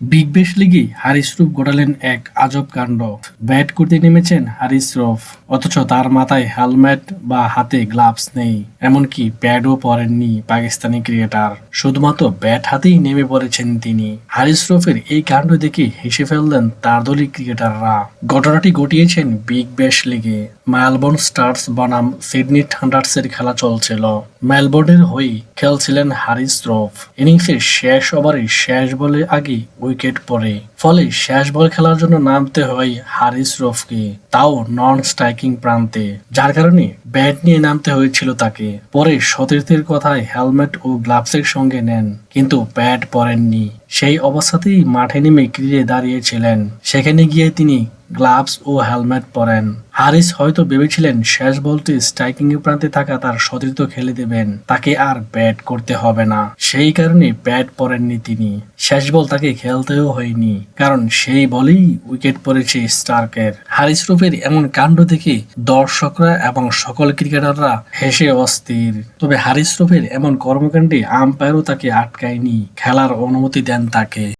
Big Bash লিগে হারিস roof ঘটালেন এক আজব কাণ্ড। ব্যাট করতে নেমেছেন হারিস রফ, অথচ তার মাথায় হেলমেট বা হাতে গ্লাভস নেই, এমনকি প্যাডও পরেননি পাকিস্তানি ক্রিকেটার। শুধুমাত্র ব্যাট হাতেই নেমে পড়েছেন তিনি। হারিস রফের এই কাণ্ড দেখে হেসে ফেললেন তার দলীয় ক্রিকেটাররা। ঘটনাটি ঘটিয়েছেন বিগ ব্যাশ লিগে। মেলবোর্ন স্টার্স বনাম সিডনি থান্ডার্সের খেলা চলছিল। মেলবোর্নের হয়ে খেলছিলেন হারিস রফ। ইনিংসের শেষ ওভারে শেষ বলে আগে উইকেট পড়ে ফলে শেষ বল খেলার জন্য নামতে হয় হারিস রফকে, তাও নন স্ট্রাইকিং প্রান্তে, যার কারণে ব্যাট নিয়ে নামতে হয়েছিল তাকে। পরে সতীর্থের কথায় হেলমেট ও গ্লাভসের সঙ্গে নেন, কিন্তু ব্যাট পরেননি সেই অবস্থাতেই মাঠে নেমে ক্রিজে দাঁড়িয়েছিলেন। সেখানে গিয়ে তিনি গ্লাভস ও হেলমেট পরেন। হারিস হয়তো ভেবেছিলেন শেষ বলটি স্ট্রাইকিং প্রান্তে থাকা তার সতীর্থ খেলে দেবেন, তাকে আর ব্যাট করতে হবে না। সেই কারণে ব্যাট পরেননি তিনি। শেষ বল তাকে খেলতেও হয়নি। কারণ সেই বলেই উইকেট পড়েছে স্টার্কের হারিস রুফের এমন কাণ্ড দেখে দর্শকরা এবং সকল ক্রিকেটাররা হেসে অস্থির। তবে হারিস রুফের এমন কর্মকাণ্ডে আম্পায়ারও তাকে আটকায়নি। খেলার অনুমতি দেন তাকে।